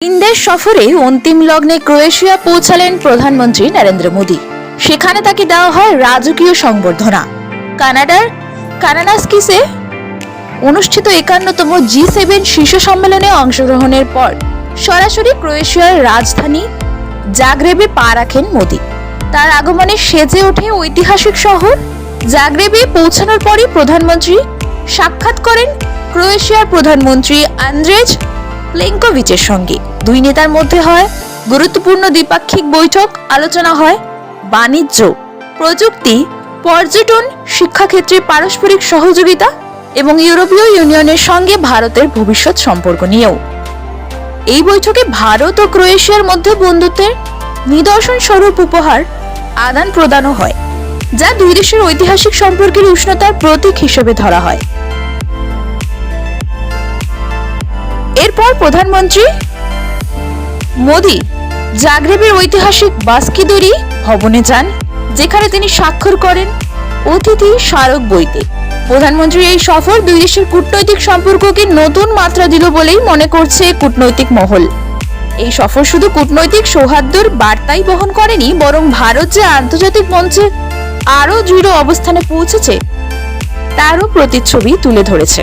তিন দেশ সফরে অন্তিম লগ্নে ক্রোয়েশিয়া পৌঁছালেন প্রধানমন্ত্রী নরেন্দ্র মোদী। সেখানে তাকে দেওয়া হয় রাজকীয় সংবর্ধনা। কানাডার কানানাস্কিসে অনুষ্ঠিত একান্নতম জি সেভেন শীর্ষ সম্মেলনে অংশগ্রহণের পর সরাসরি ক্রোয়েশিয়ার রাজধানী জাগরেবে পা রাখেন মোদী। তার আগমনে সেজে ওঠে ঐতিহাসিক শহর। জাগরেবে পৌঁছানোর পরই প্রধানমন্ত্রী সাক্ষাৎ করেন ক্রোয়েশিয়ার প্রধানমন্ত্রী আন্দ্রেজ প্লেঙ্কোভিচের সঙ্গে। দুই নেতার মধ্যে হয় গুরুত্বপূর্ণ দ্বিপাক্ষিক বৈঠক, আলোচনা হয় বাণিজ্য, প্রযুক্তি, পর্যটন, শিক্ষাক্ষেত্রে পারস্পরিক সহযোগিতা এবং ইউরোপীয় ইউনিয়নের সঙ্গে ভারতের ভবিষ্যৎ সম্পর্ক নিয়েও। এই বৈঠকে ভারত ও ক্রোয়েশিয়ার মধ্যে বন্ধুত্বের নিদর্শন স্বরূপ উপহার আদান প্রদানও হয়, যা দুই দেশের ঐতিহাসিক সম্পর্কের উষ্ণতার প্রতীক হিসেবে ধরা হয়। এরপর প্রধানমন্ত্রী মোদি জাগরেবের ঐতিহাসিক বাস্কিদরি ভবনে যান, যেখানে তিনি স্বাক্ষর করেন অতিথি স্মারক বইতে। প্রধানমন্ত্রীর এই সফর দুই দেশের কূটনৈতিক সম্পর্ককে নতুন মাত্রা দিল বলেই মনে করছে কূটনৈতিক মহল। এই সফর শুধু কূটনৈতিক সৌহার্দ্যের বার্তাই বহন করেনি, বরং ভারত যে আন্তর্জাতিক মঞ্চে আরও দৃঢ় অবস্থানে পৌঁছেছে, তারও প্রতিচ্ছবি তুলে ধরেছে।